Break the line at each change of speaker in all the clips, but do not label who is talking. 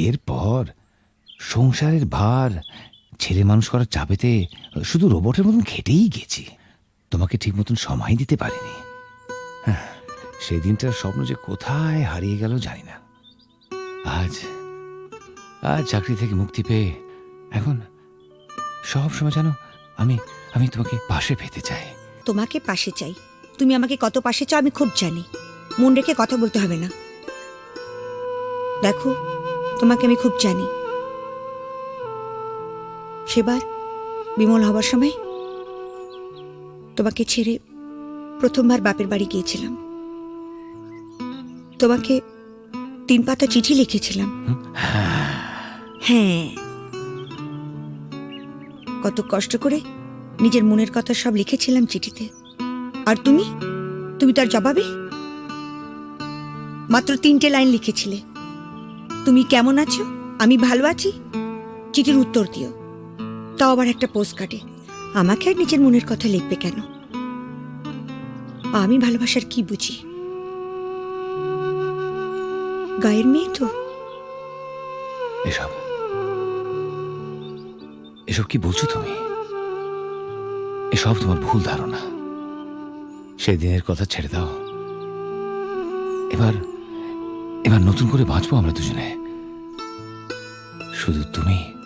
বিয়ের পর সংসারের ভার ছেলে মানুষ করার চাপেতে শুধু রোবটের মতন খেটেই গেছি। তোমাকে ঠিক মতন সময় দিতে পারিনি। হ্যাঁ, সেই দিনটার স্বপ্ন যে কোথায় হারিয়ে গেল জানি না। আজ আজ চাকরি থেকে মুক্তি পেয়ে এখন সব সময় জানো আমি আমি তোমাকে পাশে পেতে চাই।
তোমাকে পাশে চাই। তুমি আমাকে কত পাশে চাও আমি খুব জানি। মন রেখে কথা বলতে হবে না। দেখো তোমাকে আমি খুব জানি। সেবার বিমল হবার সময় তোমাকে ছেড়ে প্রথমবার বাপের বাড়ি গিয়েছিলাম। তোমাকে তিন পাতা চিঠি লিখেছিলাম। হ্যাঁ। কত কষ্ট করে নিজের মনের কথা সব লিখেছিলাম চিঠিতে। আর তুমি? তুমি তার জবাবে? মাত্র তিনটে লাইন লিখেছিলে। তুমি কেমন আছো? আমি ভালো আছি? চিঠির উত্তর দিও। তাও আবার একটা পোস্ট কার্ডে আমাকে আর নিজের মনের কথা লিখবে কেন? আমি ভালোবাসার কি বুঝি? গায়ের মেয়ে তো।
এসব। এসব কি বলছো তুমি? এসব তোমার ভুল ধারণা। সেদিনের কথা ছেড়ে দাও। এবার এবার নতুন করে বাঁচবো আমরা দুজনে। শুধু তুমি।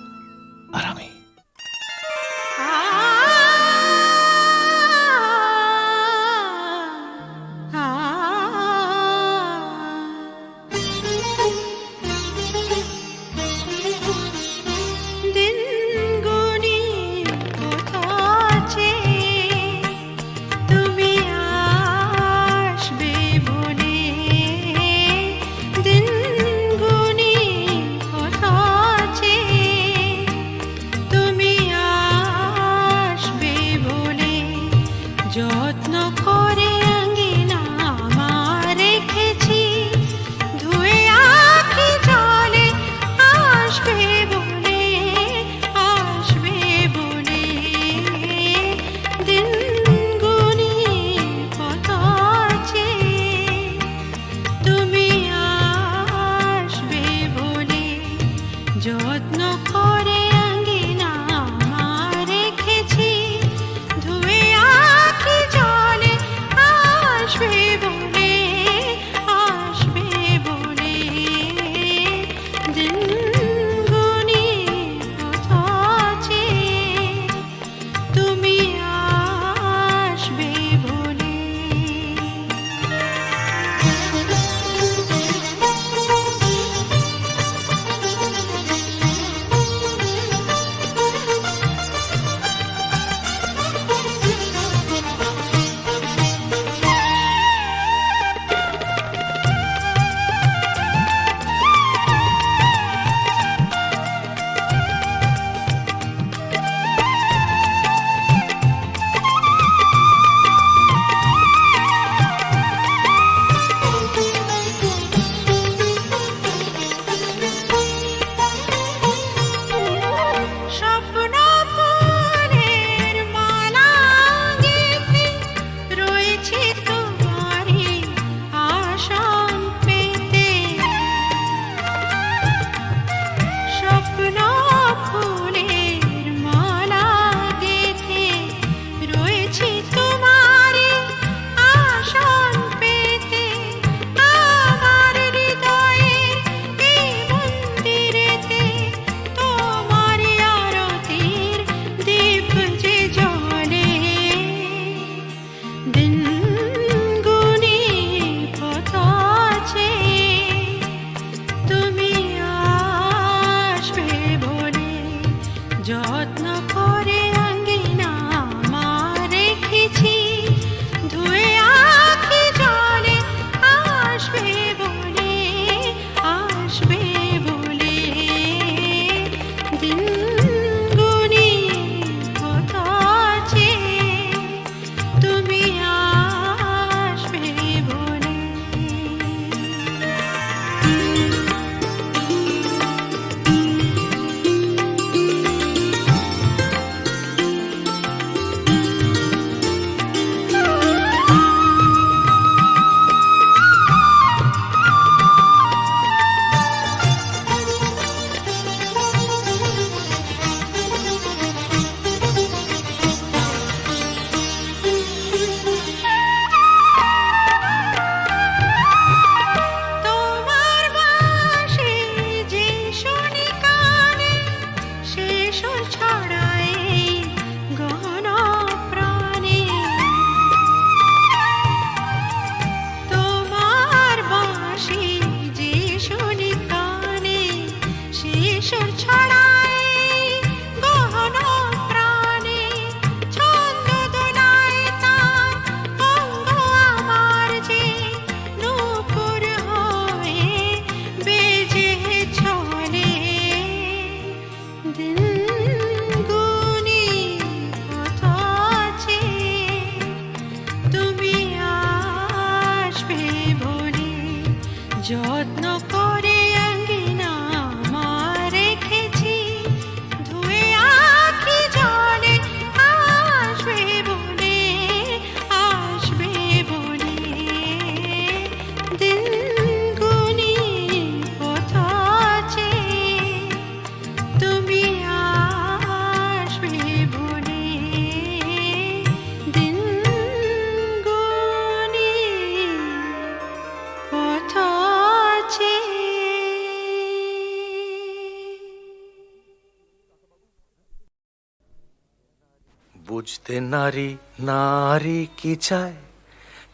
বুঝতে নারী নারী কি চায়?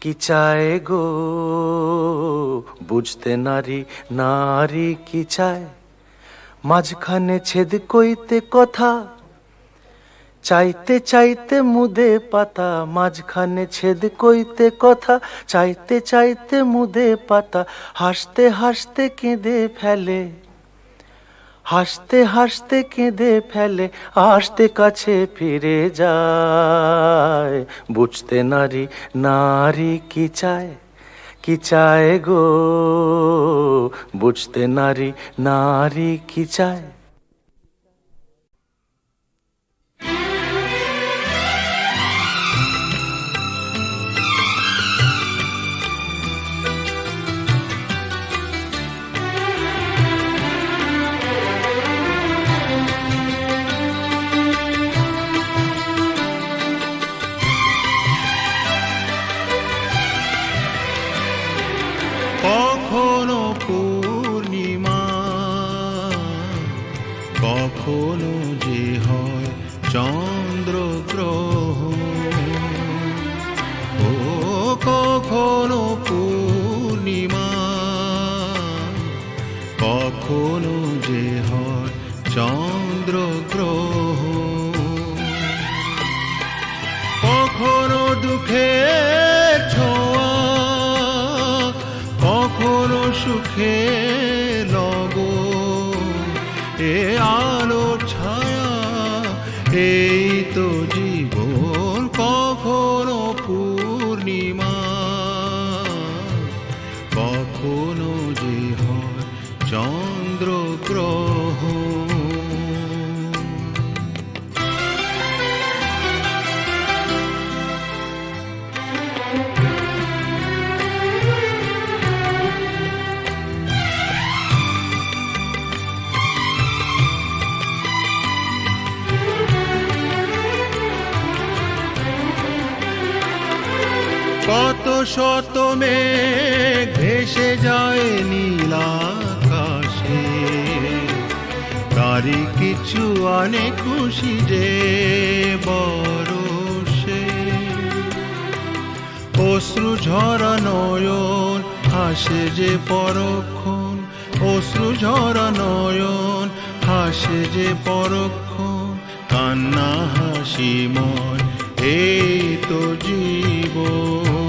কি চায় গো? বুঝতে নারী নারী কি চায়? মাঝখানে ছেদ কইতে কথা, চাইতে চাইতে মুদে পাতা, মাঝখানে ছেদ কইতে কথা, চাইতে চাইতে মুদে পাতা, হাসতে হাসতে কেঁদে ফেলে। হাসতে হাসতে কেঁদে ফেলে, আসতে কাছে ফিরে যায়। বুঝতে নারী নারী কি চায়? কি চায় গো? বুঝতে নারী নারী কি চায়?
চন্দ্র গ্রহ কখনো দুঃখে ছোঁয়া কখনো সুখে কত শত মেঘ ভেসে যায় নীলাকাশে তারি কিছু আনে খুশি যে বরষে অশ্রু ঝরা নয়ন হাসে যে পরক্ষণ। অশ্রু ঝরা নয়ন হাসে যে পরক্ষণ। কান্না হাসিময় এই তো জীবন।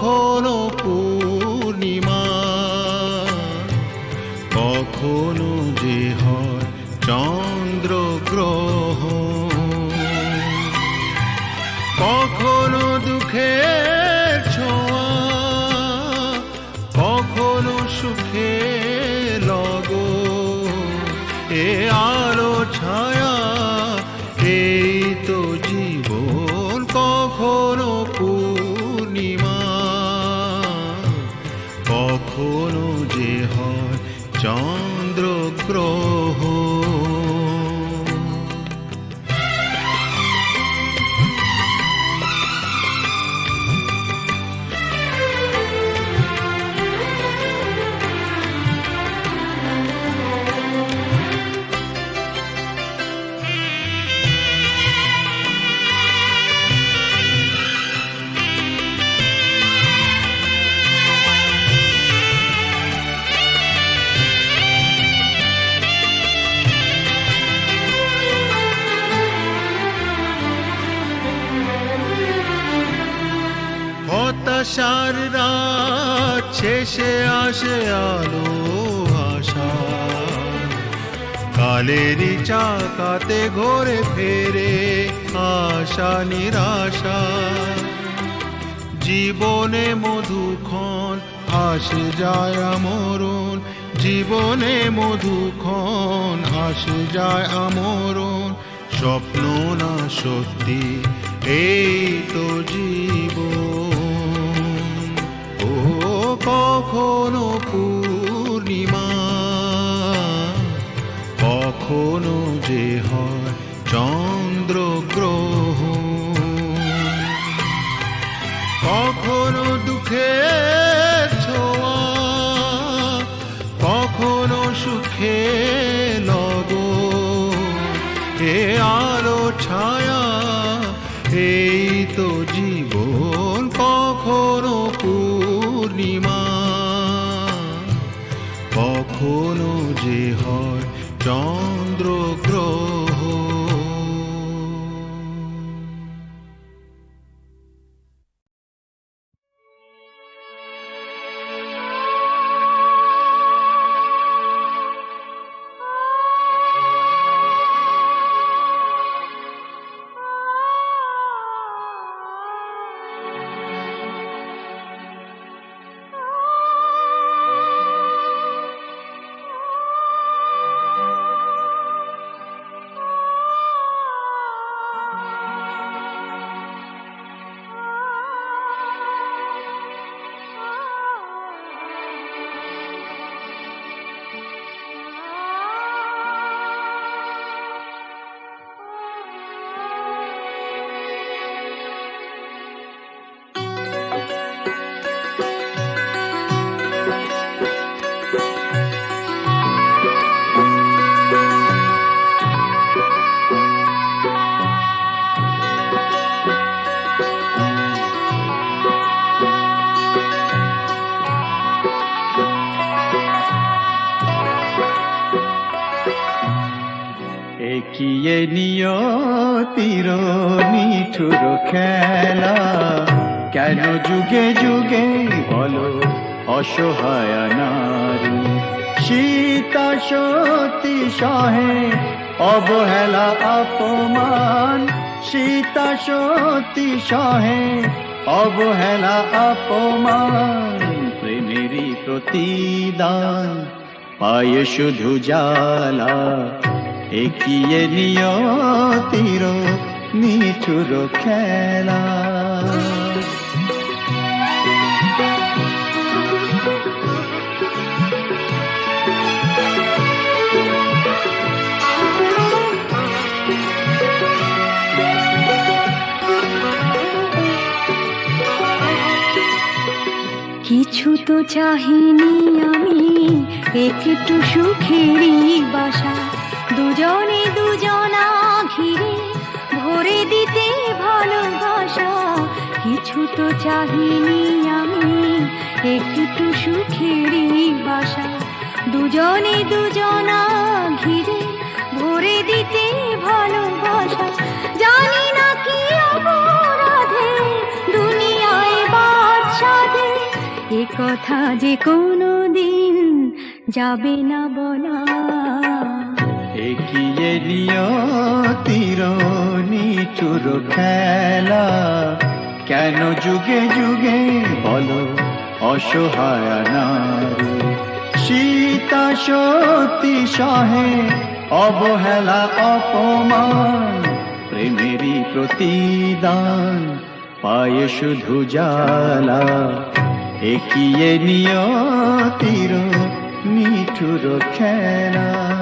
কখনো পূর্ণিমা কখনো যে হয় চন্দ্র গ্রহ কখনো দুঃখের হতাশার রাত শেষে আসে আলো, আশা। কালেরই চাকাতে ঘোরে ফেরে আশা, নিরাশা। জীবনে মধুক্ষণ আসে যায় আমরণ। জীবনে মধুক্ষণ আসে যায় আমরণ। স্বপ্ন না সত্যি, এই তো জীবন। কখনো পূর্ণিমা কখনো যে হয় চন্দ্র।
একিয়ে নিয়তির নিঠুর খেলা। কেন যুগে যুগে বলো, অসহায় নারী? সীতা সতী সহে অবহেলা, অপমান। সীতা সতী সহে অবহেলা, অপমান। প্রেমেরই প্রতিদান, পায়ে শুধু জ্বালা একিয়ে নিয়তির নিঠুর খেলা।
কিছু তো চাহিনি আমি একটু সুখেরই বাসা। দুজনে দুজনা ঘিরে ভরে দিতে ভালোবাসা কিছু তো চাহিনি আমি, একটু সুখেরই বাসা। দুজনে দুজনা ঘিরে ভরে দিতে ভালোবাসা জানি না কি অপরাধে দুনিয়ায় বাদশাদে এ কথা যে কোনো দিন যাবে না বলা।
নিয়তির নিঠুর খেলা। কেন যুগে যুগে বলো অসহায় নারী? সীতা সতী সহে অবহেলা, অপমান, প্রেমেরই প্রতিদান, পায়ে শুধু জ্বালা। একিয়ে নিয়তির নিঠুর খেলা?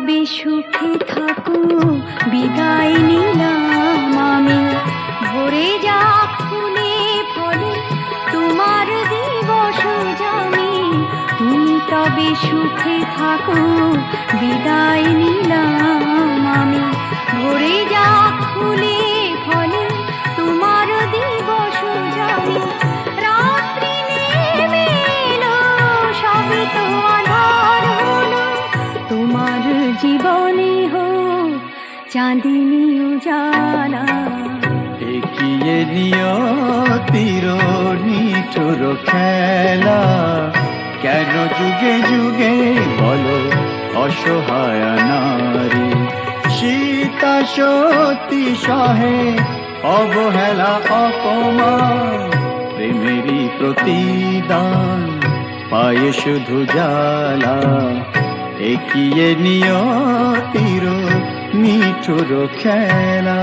তবে সুখে থাকো বিদায় নিলাম আমি। ভরে যা ফুলে ফলে তোমার দিবস জানি। তুমি তবে সুখে থাকো বিদায় নিলাম আমি। ভরে যা ফুলে চাঁদিনী উজালা
এগিয়ে নিয়তির নিঠুর খেলা। কেন যুগে যুগে বলো অসহায় নারী? সীতা সতী সহে অবহেলা, অপমান, প্রেমেরই প্রতিদান, পায়ে শুধু জ্বালা। একিয়ে নিয়তির নিঠুর খেলা।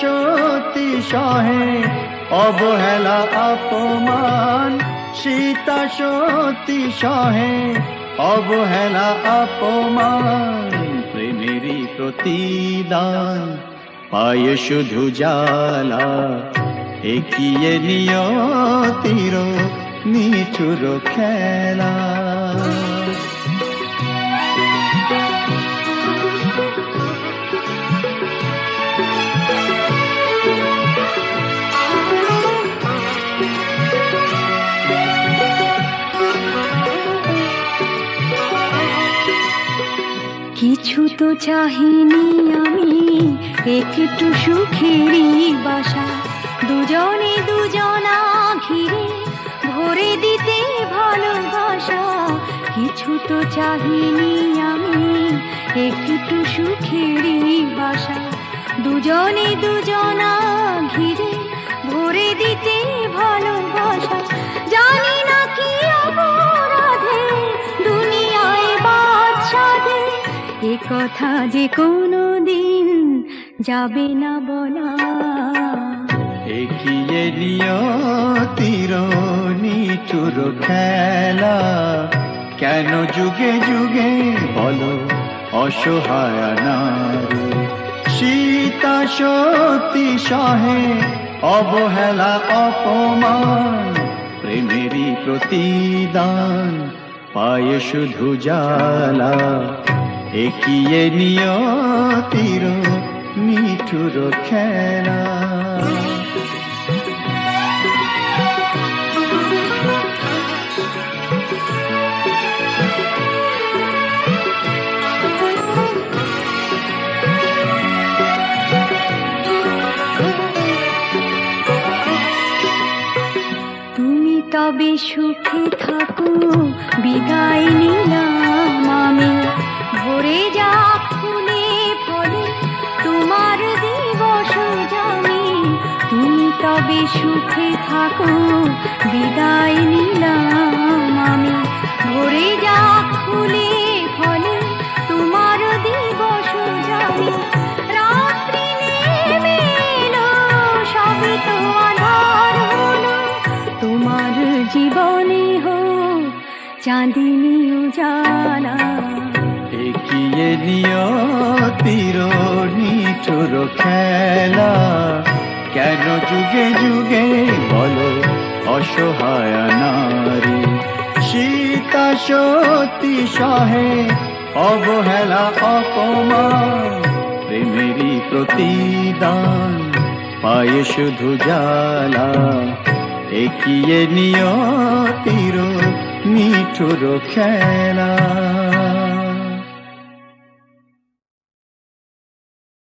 সীতা সহে অবহেলা অপমান, সীতা সতী সহে অবহেলা অপমান, প্রেমেরই প্রতিদান, পায় শুধু জ্বালা, একিয়ে নিয়তির নিঠুর খেলা।
কিছু তো চাহিনি আমি, একটু সুখেরই বাসা। দুজনে দুজনা ঘিরে ভরে দিতে ভালোবাসা। কিছু তো চাহিনি আমি, একটু সুখেরই বাসা। দুজনে দুজনা ঘিরে ভরে দিতে ভালোবাসা। কথা যে কোনো দিন যাবে না বলা।
এগিয়ে নিয়তির নিঠুর খেলা। কেন যুগে যুগে বলো অসহায় নারী। সীতা সতী সহে অবহেলা, অপমান, প্রেমেরই প্রতিদান, পায়ে শুধু জ্বালা একিয়ে নিয়তির নিঠুর খেলা।
তবে সুখে থাকো বিদায় নিলাম আমি। যা ফুলে তোমার তবে সুখে থাকো, বিদায় নিলাম আমি। ভরে যা ফুলে ফলে, তোমার দিবস জানি। রাত্রি নেমে এলো তো আধার হলো। তোমার জীবনে হোক, চাঁদিনী উজালা।
এগিয়ে নিয়তির নিঠুর খেলা। কেন যুগে যুগে বলো অসহায় নারী? সীতা সতী সহে অবহেলা, অপমান, প্রেমেরই প্রতিদান, পায়ে শুধু জ্বালা। একিয়ে নিয়তির নিঠুর খেলা।